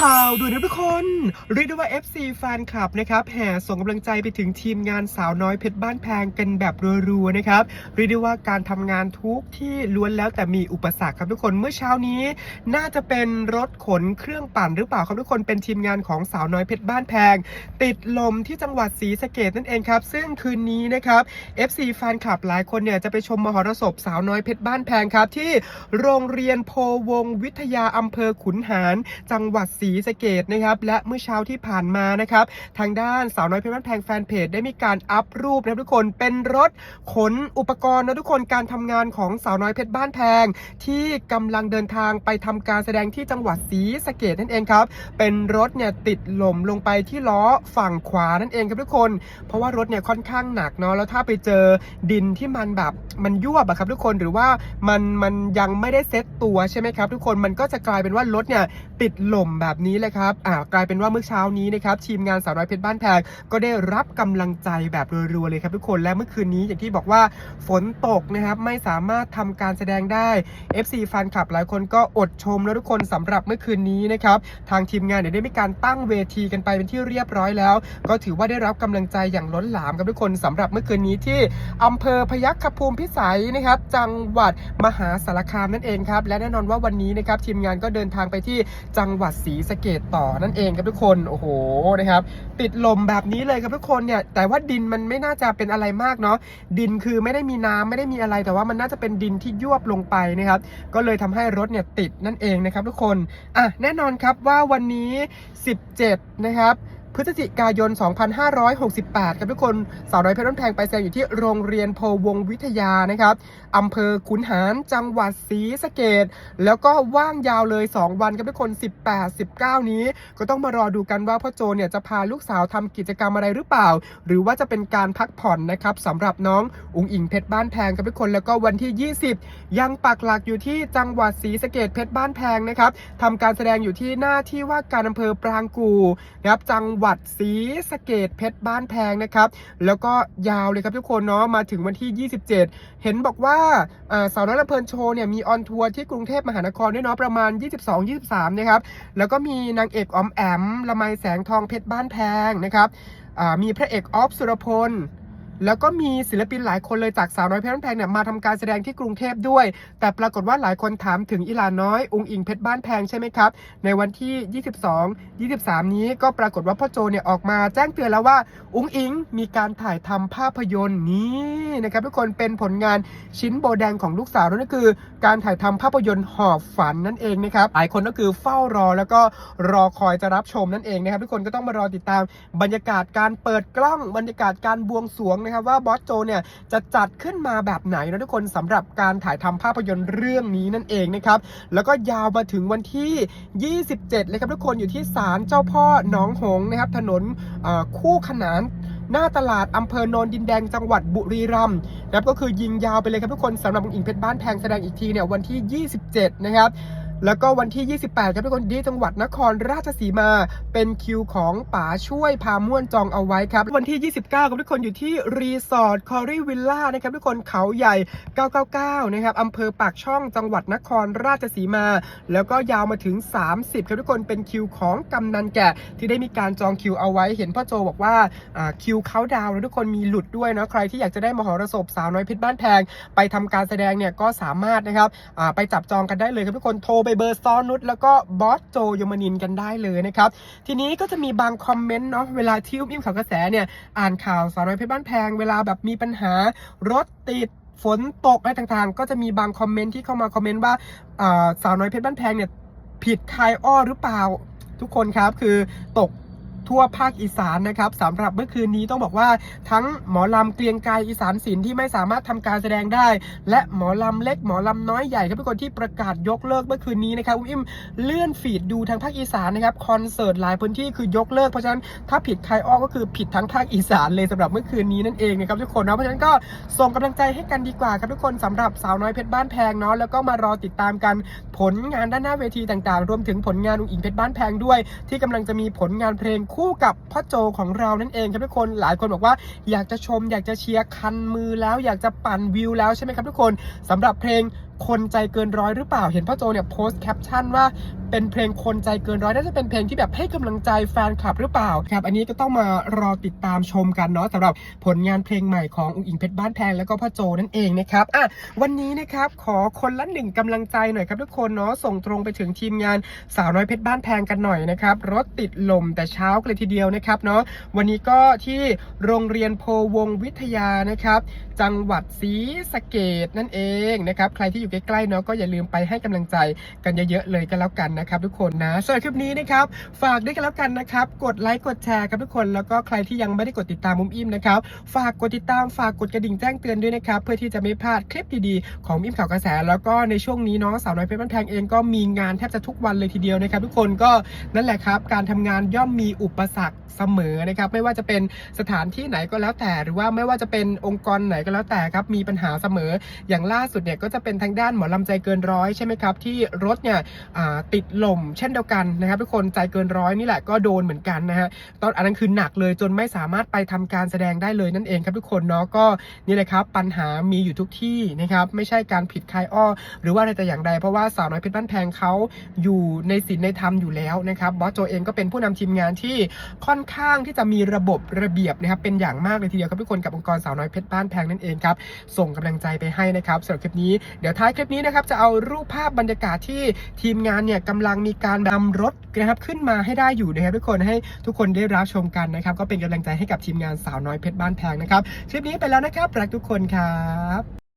ข่าวด่วนนะทุกคนเรียกได้ว่า FC แฟนคลับนะครับแห่ส่งกำลังใจไปถึงทีมงานสาวน้อยเพชรบ้านแพงกันแบบรัวๆนะครับเรียกได้ว่าการทำงานทุกที่ล้วนแล้วแต่มีอุปสรรคครับทุกคนเมื่อเช้านี้ น่าจะเป็นรถขนเครื่องปั่นหรือเปล่าครับทุกคนเป็นทีมงานของสาวน้อยเพชรบ้านแพง ติดลมที่จังหวัดศรีสะเกดนั่นเองครับ ซึ่งคืนนี้นะครับ FC แฟนคลับหลายคนเนี่ยจะไปชมมหรสพสาวน้อยเพชรบ้านแพงครับที่โรงเรียนโพวงวิทยาอำเภอขุนหาร จังหวัดศรีสะเกดนะครับและเมื่อเช้าที่ผ่านมานะครับทางด้านสาวน้อยเพชรบ้านแพงแฟนเพจได้มีการอัพรูปนะทุกคนเป็นรถขนอุปกรณ์นะทุกคนการทำงานของสาวน้อยเพชรบ้านแพง ที่กำลังเดินทางไปทำการแสดงที่จังหวัดศรีสะเกดนั่นเองครับเป็นรถเนี่ยติดหล่มลงไปที่ล้อฝั่งขวานั่นเองครับทุกคน เพราะว่ารถเนี่ยค่อนข้างหนักเนาะแล้วถ้าไปเจอดินที่มันแบบมันยวบอะครับทุกคนหรือว่ามันมันยังไม่ได้เซ็ตตัวใช่ไหมครับ ทุกคนมันก็จะกลายเป็นว่ารถเนี่ยติดหล่มแบบนี้เลยครับอ่ากลายเป็นว่าเมื่อเช้านี้นะครับทีมงานสาวน้อยเพชรบ้านแพงก็ได้รับกำลังใจแบบรัวๆเลยครับทุกคนและเมื่อคืนนี้อย่างที่บอกว่าฝนตกนะครับไม่สามารถทำการแสดงได้ FC แฟนคลับหลายคนก็อดชมแล้วทุกคนสำหรับเมื่อคืนนี้นะครับทางทีมงานเนี่ยได้มีการตั้งเวทีกันไปเป็นที่เรียบร้อยแล้ว ก็ถือว่าได้รับกำลังใจอย่างล้นหลามครับทุกคนสำหรับเมื่อคืนนี้ที่อำเภอพยัคฆภูมิพิสัยนะครับจังหวัดมหาสารคามนั่นเองครับและแน่นอนว่าวันนี้นะครับทีมงานก็เดินทางไปที่จังหวัดศรีสสเกตต่อนั่นเองครับทุกคนโอ้โหนะครับ ติดลมแบบนี้เลยครับทุกคนเนี่ยแต่ว่าดินมันไม่น่าจะเป็นอะไรมากเนาะดินคือไม่ได้มีน้ำไม่ได้มีอะไร แต่ว่ามันน่าจะเป็นดินที่ยวบลงไปนะครับก็เลยทำให้รถเนี่ยติดนั่นเองนะครับทุกคนอะแน่นอนครับว่าวันนี้ 17 นะครับ พฤศจิกายน 2568 ครับทุกคนสาวน้อยเพชรบ้านแพงไปแสดงอยู่ที่โรงเรียนโพวงวิทยานะครับอำเภอขุนหารจังหวัดศรีสะเกดแล้วก็ว่างยาวเลย 2 วันครับทุกคน 18 19 นี้ ก็ต้องมารอดูกันว่าพ่อโจเนี่ยจะพาลูกสาวทำกิจกรรมอะไรหรือเปล่า หรือว่าจะเป็นการพักผ่อนนะครับสำหรับน้องอุ๋งอิงเพชรบ้านแพงครับทุกคนแล้วก็วันที่ 20 ยังปักหลักอยู่ที่จังหวัดศรีสะเกดเพชรบ้านแพงนะครับทำการแสดงอยู่ที่หน้าที่ว่าการอำเภอปรางกูนะครับจังหวัดศรีสะเกดเพชรบ้านแพงนะครับ แล้วก็ยาวเลยครับทุกคนเนาะมาถึงวันที่ 27 เห็นบอกว่าสาวน้อยลำเพลินโชว์เนี่ยมีออนทัวร์ที่กรุงเทพมหานครด้วยเนาะประมาณ 22-23 นะครับ แล้วก็มีนางเอกอมแอมละไมแสงทองเพชรบ้านแพงนะครับมีพระเอกออฟสุรพล แล้วก็มีศิลปินหลายคนเลยจากสาวน้อยเพชรบ้านแพงเนี่ยมาทำการแสดงที่กรุงเทพด้วย แต่ปรากฏว่าหลายคนถามถึงอีหลาน้อยองค์อิงเพชรบ้านแพงใช่ไหมครับ ในวันที่ 22 23 นี้ก็ปรากฏว่าพ่อโจเนี่ยออกมาแจ้งเตือนแล้วว่าองค์อิงมีการถ่ายทำภาพยนตร์นี้นะครับทุกคนเป็นผลงานชิ้นโบแดงของลูกสาวนั่นก็คือ การถ่ายทำภาพยนตร์หอบฝันนั่นเองนะครับหลายคนก็คือเฝ้ารอแล้วก็รอคอยจะรับชมนั่นเองนะครับทุกคนก็ต้องมารอติดตามบรรยากาศการเปิดกล้องบรรยากาศการบวงสรวงนะครับว่าบอสโจเนี่ยจะจัดขึ้นมาแบบไหนนะทุกคนสำหรับการถ่ายทำภาพยนตร์เรื่องนี้นั่นเองนะครับแล้วก็ยาวมาถึงวันที่ 27 เลยครับทุกคนอยู่ที่ศาลเจ้าพ่อหนองหงนะครับถนนคู่ขนานหน้าตลาดอำเภอโนนดินแดงจังหวัดบุรีรัมย์นะครับก็คือยิงยาวไปเลยครับทุกคนสำหรับอุ๋งอิงเพชรบ้านแพงแสดงอีกทีเนี่ยวันที่ 27 นะครับ แล้วก็วันที่ 28 ครับทุกคนที่จังหวัดนครราชสีมา เป็นคิวของป๋าช่วยพาม่วนจองเอาไว้ครับ วันที่ 29 ครับทุกคนอยู่ที่รีสอร์ทคอรี่วิลล่านะครับทุกคนเขาใหญ่ 999 นะครับอำเภอปากช่องจังหวัดนครราชสีมา แล้วก็ยาวมาถึง 30 ครับทุกคนเป็นคิวของกำนันแกะที่ได้มีการจองคิวเอาไว้ เห็นพ่อโจบอกว่าคิวเขาดาวแล้วทุกคนมีหลุดด้วยนะใครที่อยากจะได้มหรสพสาวน้อยเพชรบ้านแพงไปทำการแสดงเนี่ยก็สามารถนะครับไปจับจองกันได้เลยครับทุกคนโทรไปเบอร์ซอนุชแล้วก็บอสโจยมนินกันได้เลยนะครับ ทีนี้ก็จะมีบางคอมเมนต์เนาะเวลาที่อุ้มอิ่มข่าวกระแสเนี่ยอ่านข่าวสาวน้อยเพชรบ้านแพงเวลาแบบมีปัญหารถติดฝนตกอะไรต่างๆ ก็จะมีบางคอมเมนต์ที่เข้ามาคอมเมนต์ว่าอ่าสาวน้อยเพชรบ้านแพงเนี่ยผิดคายอ้อหรือเปล่าทุกคนครับคือตก ทั่วภาคอีสานนะครับสำหรับเมื่อคืนนี้ต้องบอกว่าทั้งหมอลำเกรียงไกรอีสานศิลป์ที่ไม่สามารถทำการแสดงได้ และหมอลำเล็กหมอลำน้อยใหญ่ครับทุกคนที่ประกาศยกเลิกเมื่อคืนนี้นะครับอุ้มอิ่มเลื่อนฟีดดูทางภาคอีสานนะครับคอนเสิร์ตหลายพื้นที่คือยกเลิกเพราะฉะนั้นถ้าผิดใครอ้อก็คือผิดทั้งภาคอีสานเลยสำหรับเมื่อคืนนี้นั่นเองนะครับทุกคนเนาะเพราะฉะนั้นก็ส่งกำลังใจให้กันดีกว่าครับทุกคนสำหรับสาวน้อยเพชรบ้านแพงเนาะแล้วก็มารอติดตามกันผลงานด้านหน้าเวทีต่างๆ รวมถึงผลงานอุ้งอิงเพชรบ้านแพงด้วย ที่กำลังจะมีผลงานเพลงคู่กับพ่อโจของเรานั่นเองครับทุกคนหลายคนบอกว่าอยากจะชม อยากจะเชียร์คันมือแล้วอยากจะปั่นวิวแล้วใช่ไหมครับทุกคนสำหรับเพลง คนใจเกินร้อยหรือเปล่า เห็นพ่อโจเนี่ยโพสต์แคปชั่นว่าเป็นเพลงคนใจเกินร้อยน่าจะเป็นเพลงที่แบบให้กำลังใจแฟนคลับหรือเปล่าครับ อันนี้ก็ต้องมารอติดตามชมกันเนาะสำหรับผลงานเพลงใหม่ของอุ้งอิงเพชรบ้านแพงแล้วก็พ่อโจนั่นเองนะครับอะวันนี้นะครับขอคนละหนึ่งกำลังใจหน่อยครับทุกคนเนาะส่งตรงไปถึงทีมงานสาวน้อยเพชรบ้านแพงกันหน่อยนะครับรถติดลมแต่เช้ากันเลยทีเดียวนะครับเนาะวันนี้ก็ที่โรงเรียนโพวงวิทยานะครับ จังหวัดศรีสะเกดนั่นเองนะครับใครที่อยู่ใกล้ๆเนาะก็อย่าลืมไปให้กำลังใจกันเยอะๆเลยก็แล้วกันนะครับทุกคนนะส่วนคลิปนี้นะครับฝากด้วยกันแล้วกันนะครับ กดไลค์กดแชร์ครับทุกคนแล้วก็ใครที่ยังไม่ได้กดติดตามมุมอิ่มนะครับฝากกดติดตามฝากกดกระดิ่งแจ้งเตือนด้วยนะครับเพื่อที่จะไม่พลาดคลิปดีๆของอิ่มข่าวกระแส แล้วก็ในช่วงนี้เนาะสาวน้อยเพชรบ้านแพงเองก็มีงานแทบจะทุกวันเลยทีเดียวนะครับ ทุกคนก็นั่นแหละครับ การทำงานย่อมมีอุปสรรคเสมอนะครับไม่ว่าจะเป็นสถานที่ไหนก็แล้วแต่ หรือว่าไม่ว่าจะเป็นองค์กรไหนก็แล้วแต่ครับมีปัญหาเสมออย่างล่าสุดเนี่ยก็จะเป็นทางด้านหมอลำใจเกินร้อยใช่ไหมครับ ที่รถเนี่ยติดลมเช่นเดียวกันนะครับทุกคนใจเกินร้อยนี่แหละก็โดนเหมือนกันนะฮะตอนอันนั้นคือหนักเลยจนไม่สามารถไปทำการแสดงได้เลยนั่นเองครับทุกคนเนาะก็นี่แหละครับปัญหามีอยู่ทุกที่นะครับไม่ใช่การผิดใคายอ้อ หรือว่าอะไรแต่อย่างใดเพราะว่าสาวน้อยเพชรบ้านแพงเขาอยู่ในศีลในธรรมอยู่แล้วนะครับบอสโจเองก็เป็นผู้นำทีมงานที่ค่อนข้างที่จะมีระบบระเบียบนะครับเป็นอย่างมากเลยทีเดียวครับทุกคนกับองค์กรสาวน้อยเพชรบ้านแพงนั่นเองครับส่งกำลังใจไปให้นะครับสำหรับคลิปนี้เดี๋ยวท้าายคลิปนี้นะครับจะเอารูปภาพบรรยากาศที่ทีมงานเนี่ยกำลังมีการนำรถนะครับขึ้นมาให้ได้อยู่นะครับทุกคนให้ทุกคนได้รับชมกันนะครับ ก็เป็นกำลังใจให้กับทีมงานสาวน้อยเพชรบ้านแพงนะครับคลิปนี้ไปแล้วนะครับรักทุกคนครับ